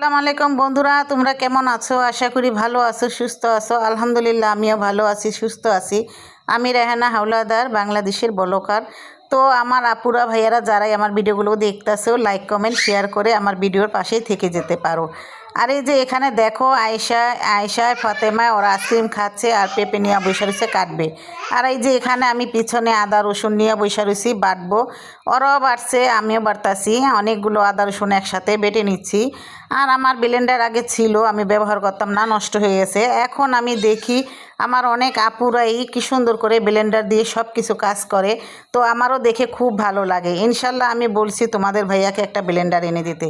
আসসালামু আলাইকুম বন্ধুরা, তোমরা কেমন আছো? আশা করি ভালো আছো, সুস্থ আছো। আলহামদুলিল্লাহ, আমিও ভালো আছি, সুস্থ আছি। আমি রেহানা হাওলাদার, বাংলাদেশের বলকার তো আমার আপুরা, ভাইয়ারা, যারাই আমার ভিডিওগুলো দেখতেছো লাইক কমেন্ট শেয়ার করে আমার ভিডিওর পাশেই থেকে যেতে পারো। আর এই যে এখানে দেখো আয়সা আয়সায় ফতেমায় ওরা আইসক্রিম খাচ্ছে আর পেঁপে নিয়ে বসে রয়েছে কাটবে। আর এই যে এখানে আমি পিছনে আদা, রসুন নিয়ে বসে রয়েছি, বাটবো। ওরাও বাড়ছে আমিও বাড়তাছি অনেকগুলো আদা, রসুন একসাথে বেটে নিচ্ছি। আর আমার ব্লেন্ডার আগে ছিল, আমি ব্যবহার করতাম না, নষ্ট হয়ে গেছে। এখন আমি দেখি আমার অনেক আপুরাই কি সুন্দর করে ব্লেন্ডার দিয়ে সব কিছু কাজ করে। তো আমারও দেখে খুব ভালো লাগে। ইনশাল্লাহ আমি বলছি তোমাদের ভাইয়াকে একটা ব্লেন্ডার এনে দিতে।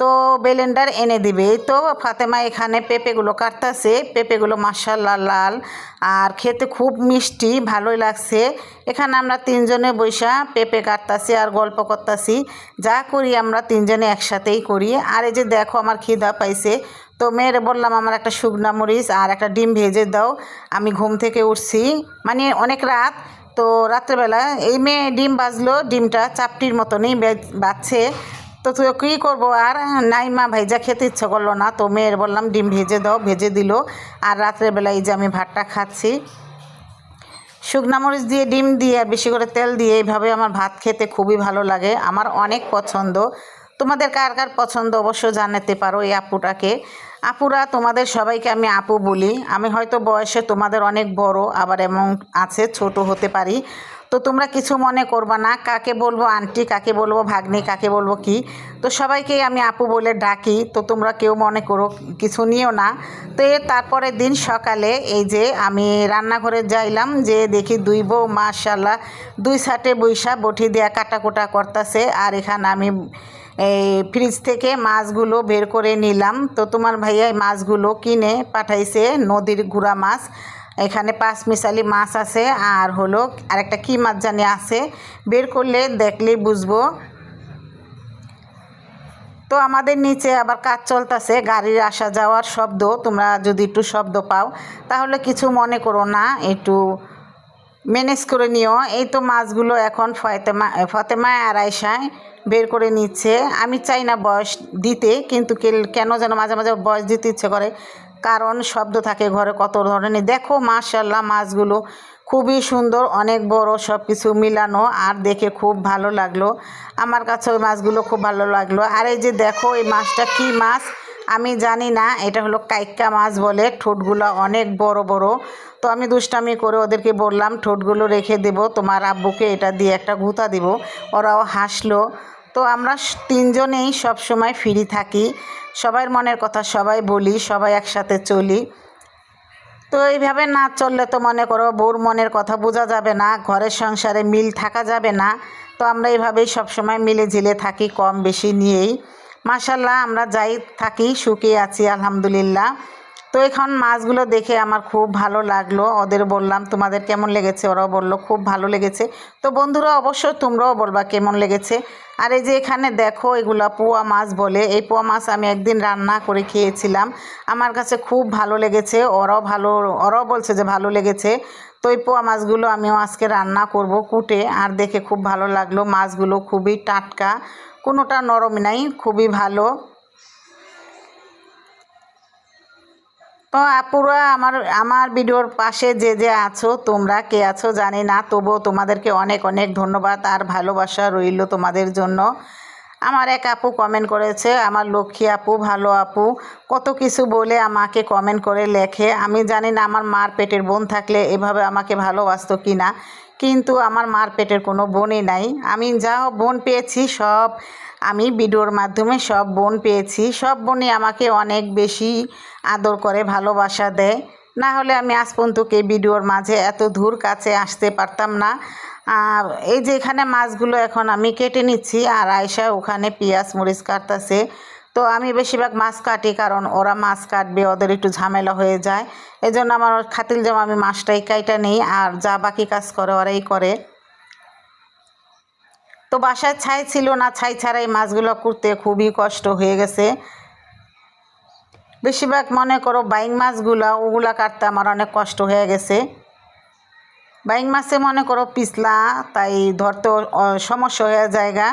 তো ব্লেন্ডার এনে দিবে। তো ফাতেমা এখানে পেঁপেগুলো কাটতেছে। পেঁপেগুলো মাসাল্লাহ লাল। আর খেতে খুব মিষ্টি, ভালোই লাগছে। এখানে আমরা তিনজনে বৈশা পেঁপে কাটতাছি আর গল্প করতাছি। যা করি আমরা তিনজনে একসাথেই করি। আর এই যে দেখো আমার খিদা পাইছে। তো মেয়েরে বললাম, আমার একটা শুকনা মরিচ আর একটা ডিম ভেজে দাও। আমি ঘুম থেকে উঠছি। মানে অনেক রাত। তো রাত্রেবেলা এই মেয়ে ডিম বাজলো ডিমটা চাপটির মতনই বাজছে তো তুই কী করব? আর, নাই মা, ভাইজা খেতে ইচ্ছা করল না। তো মেয়ের বললাম, ডিম ভেজে দাও, ভেজে দিল। আর রাত্রেবেলা এই যে আমি ভাতটা খাচ্ছি, শুকনা মরিচ দিয়ে ডিম দিয়ে আর বেশি করে তেল দিয়ে এইভাবে আমার ভাত খেতে খুবই ভালো লাগে। আমার অনেক পছন্দ। তোমাদের কার কার পছন্দ অবশ্য জানাতে পারো এই আপুটাকে। আপুরা, তোমাদের সবাইকে আমি আপু বলি। আমি হয়তো বয়সে তোমাদের অনেক বড়, আবার এমন আছে, ছোট হতে পারি। তো তোমরা কিছু মনে করবা না। কাকে বলব আন্টি, কাকে বলব ভাগ্নি, কাকে বলব কি? তো সবাইকেই আমি আপু বলে ডাকি, তো তোমরা কেউ মনে করো কিছু নিও না। তো এর তারপরের দিন সকালে এই যে আমি রান্নাঘরে যাইলাম, যে দেখি দুই বউ মাশাল্লাহ দুই সাটে বৈশা বটি দেয়া কাটাকুটা করতেছে। আর এখানে আমি এই ফ্রিজ থেকে মাছগুলো বের করে নিলাম। তো তোমার ভাইয়া মাছগুলো কিনে পাঠাইছে নদীর গুড়া মাছ। এখানে পাঁচ মিশালি মাছ আছে, আর হলো আরেকটা কী মাছ জানি আছে, বের করলে দেখলেই বুঝব। তো আমাদের নিচে আবার কাজ চলতেছে, গাড়ির আসা যাওয়ার শব্দ, তোমরা যদি একটু শব্দ পাও, তাহলে কিছু মনে করো না, একটু ম্যানেজ করে নিও। এই তো মাছগুলো এখন ফতেমা ফতেমায় আর আয়সায় বের করে নিচ্ছে। আমি চাই না বয়স দিতে, কিন্তু কেন যেন মাঝে মাঝে বয়স দিতে ইচ্ছে করে। কারণ শব্দ থাকে ঘরে কত ধরনের। দেখো মাশাল্লাহ মাছগুলো খুবই সুন্দর, অনেক বড় সব কিছু মিলানো আর দেখে খুব ভালো লাগল। আমার কাছে ওই মাছগুলো খুব ভালো লাগল। আর এই যে দেখো, এই মাছটা কি মাছ? আমি জানি না, এটা হলো কাইক্কা মাছ বলে, ঠোঁটগুলো অনেক বড় বড়। তো আমি দুষ্টামি করে ওদেরকে বললাম, ঠোঁটগুলো রেখে দেব, তোমার আব্বুকে এটা দিয়ে একটা গুঁতা দিব। ওরাও হাসলো। তো আমরা তিনজনেই সব সময় ফ্রি থাকি। সবার মনের কথা সবাই বলি, সবাই একসাথে চলি। তো এইভাবে না চললে তো মনে করো বউর মনের কথা বোঝা যাবে না, ঘরের সংসারে মিল থাকা যাবে না। তো আমরা এইভাবেই সবসময় মিলে ঝিলে থাকি, কম বেশি নিয়েই। মাসাল্লাহ আমরা যাই থাকি, সুখে আছি, আলহামদুলিল্লাহ। তো এখন মাছগুলো দেখে আমার খুব ভালো লাগল। ওদের বললাম, তোমাদের কেমন লেগেছে? ওরাও বলল, খুব ভালো লেগেছে। তো বন্ধুরা অবশ্যই তোমরাও বলবা কেমন লেগেছে। আর এই যে এখানে দেখো, এগুলা পোয়া মাছ বলে। এই পোয়া মাছ আমি একদিন রান্না করে খেয়েছিলাম। আমার কাছে খুব ভালো লেগেছে। ওরাও ভালো, ওরাও বলছে যে ভালো লেগেছে। তো এই পোয়া মাছগুলো আমিও আজকে রান্না করব কুটে। আর দেখে খুব ভালো লাগল। মাছগুলো খুবই টাটকা, কোনোটা নরম নাই, খুবই ভালো। তো আপুরা, আমার আমার ভিডিওর পাশে যে যে আছো, তোমরা কে আছো জানি না, তবুও তোমাদেরকে অনেক অনেক ধন্যবাদ আর ভালোবাসা রইল তোমাদের জন্য। আমার এক আপু কমেন্ট করেছে, আমার লক্ষ্মী আপু, ভালো আপু। কত কিছু বলে আমাকে কমেন্ট করে লেখে। আমি জানি না আমার মার পেটের বোন থাকলে এভাবে আমাকে ভালোবাসত কি না। কিন্তু আমার মার পেটের কোনো বোনই নাই। আমি যা বোন পেয়েছি সব, আমি ভিডিওর মাধ্যমে সব বোন পেয়েছি। সব বোনই আমাকে অনেক বেশি আদর করে, ভালোবাসা দেয়। না হলে আমি আজ পর্যন্ত কে ভিডিওর মাঝে এত দূর কাছে আসতে পারতাম না। আর এই যে এখানে মাছগুলো এখন আমি কেটে নিচ্ছি, আর আয়সা ওখানে পেঁয়াজ, মরিচ কাটতেছে। তো আমি বেশিরভাগ মাছ কাটি, কারণ ওরা মাছ কাটবে, ওদের একটু ঝামেলা হয়ে যায়। এই জন্য আমার খাতিল জামা আমি মাছটাই কাইটা নেই, আর যা বাকি কাজ করে ওরাই করে। তো বাসায় ছাই ছিল না, ছাই ছাড়া এই মাছগুলো করতে খুবই কষ্ট হয়ে গেছে। বেশিরভাগ মনে করো বাইং মাছগুলা, ওগুলা কাটতে আমার অনেক কষ্ট হয়ে গেছে। বাইং মাছে মনে করো পিছলা, তাই ধরতে সমস্যা হয়ে জায়গা।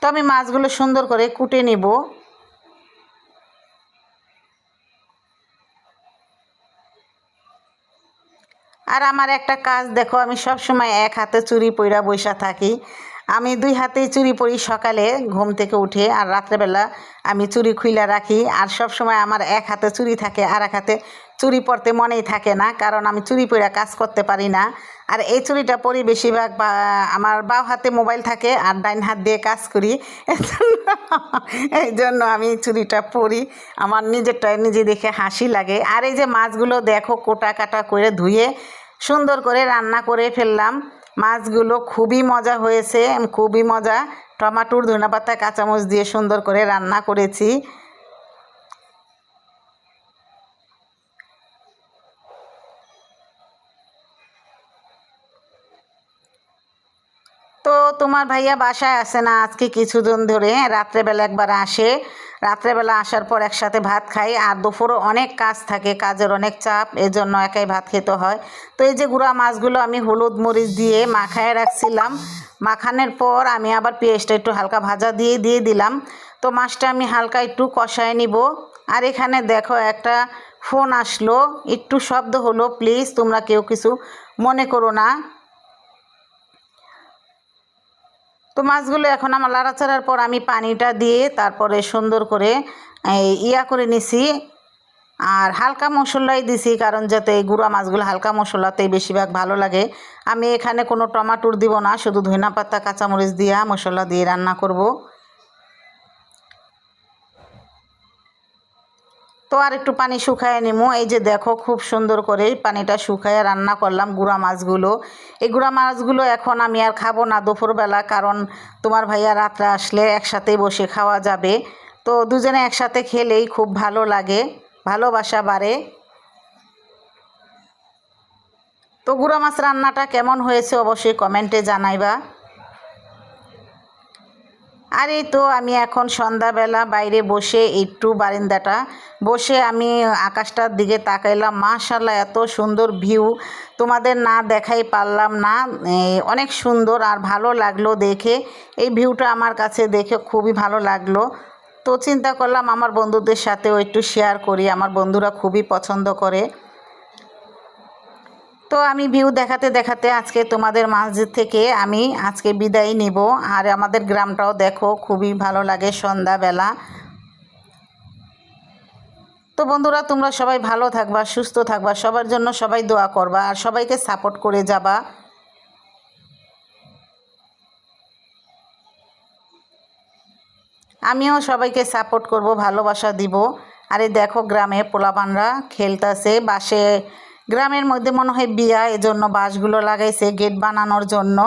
তো আমি মাছগুলো সুন্দর করে কুটে নিব। আর আমার একটা কাজ দেখো, আমি সব সময় এক হাতে চুরি পইরা বৈশা থাকি। আমি দুই হাতেই চুরি পরি সকালে, ঘুম থেকে উঠে, আর রাত্রেবেলা আমি চুরি খুইলা রাখি। আর সব সময় আমার এক হাতে চুরি থাকে, আর এক হাতে চুরি পরতে মনেই থাকে না, কারণ আমি চুরি পইরা কাজ করতে পারি না। আর এই চুরিটা পরি বেশিরভাগ আমার বাও হাতে মোবাইল থাকে, আর ডাইন হাত দিয়ে কাজ করি। এই জন্য আমি চুরিটা পরি। আমার নিজেরটা নিজে দেখে হাসি লাগে। আর এই যে মাছগুলো দেখো, কোটা কাটা করে ধুয়ে সুন্দর করে রান্না করে ফেললাম। মাছগুলো খুবই মজা হয়েছে, খুবই মজা। টমাটোর ধনেপাতা কাঁচামচ দিয়ে সুন্দর করে রান্না করেছি। তো তোমার ভাইয়া বাসায় আসে না? আজকে কিছুদিন ধরে রাত্রেবেলা একবার আসে। রাত্রেবেলা আসার পর একসাথে ভাত খাই, আর দুপুরও অনেক কাজ থাকে, কাজের অনেক চাপ, এজন্য একাই ভাত খেতে হয়। তো এই যে গুঁড়া মাছগুলো আমি হলুদ মরিচ দিয়ে মাখায় রাখছিলাম। মাখানোর পর আমি আবার পেঁয়াজটা একটু হালকা ভাজা দিয়ে দিয়ে দিলাম। তো মাছটা আমি হালকা একটু কষায় নিব। আর এখানে দেখো একটা ফোন আসলো। একটু শব্দ হলো, প্লিজ তোমরা কেউ কিছু মনে করো না। তো মাছগুলো এখন আমার লাড়াচাড়ার পর আমি পানিটা দিয়ে তারপরে সুন্দর করে ইয়া করে নিছি আর হালকা মশলাই দিছি, কারণ যাতে এই গুঁড়া মাছগুলো হালকা মশলাতেই বেশিরভাগ ভালো লাগে। আমি এখানে কোনো টমাটোর দিব না, শুধু ধনা পাতা কাঁচামরিচ দিয়া মশলা দিয়ে রান্না করব। তো আর একটু পানি শুকায় নিমু। এই যে দেখো, খুব সুন্দর করে পানিটা শুকায় রান্না করলাম গুঁড়া মাছগুলো। এই গুঁড়া মাছগুলো এখন আমি আর খাব না দুপুরবেলা, কারণ তোমার ভাইয়া রাত্রে আসলে একসাথেই বসে খাওয়া যাবে। তো দুজনে একসাথে খেলেই খুব ভালো লাগে, ভালোবাসা বাড়ে। তো গুঁড়া মাছ রান্নাটা কেমন হয়েছে অবশ্যই কমেন্টে জানাইবা। আর এই তো আমি এখন সন্ধ্যাবেলা বাইরে বসে একটু বারিন্দাটা বসে আমি আকাশটার দিকে তাকাইলাম। মাশাল্লাহ এত সুন্দর ভিউ। তোমাদের না দেখাই পারলাম না। অনেক সুন্দর আর ভালো লাগল দেখে। এই ভিউটা আমার কাছে দেখে খুবই ভালো লাগল। তো চিন্তা করলাম আমার বন্ধুদের সাথেও একটু শেয়ার করি। আমার বন্ধুরা খুবই পছন্দ করে। তো আমি ভিউ দেখাতে দেখাতে আজকে তোমাদের মাঝে থেকে আমি আজকে বিদায় নিব। আর আমাদের গ্রামটাও দেখো, খুবই ভালো লাগে সন্ধ্যাবেলা। তো বন্ধুরা, তোমরা সবাই ভালো থাকবা, সুস্থ থাকবা, সবার জন্য সবাই দোয়া করবা, আর সবাইকে সাপোর্ট করে যাবা। আমিও সবাইকে সাপোর্ট করব, ভালোবাসা দিব। আরে দেখো গ্রামে পোলাপানরা খেলতেছে, বাসে গ্রামের মধ্যে মনে হয় বিয়া এজন্য বাঁশগুলো লাগাইছে গেট বানানোর জন্য।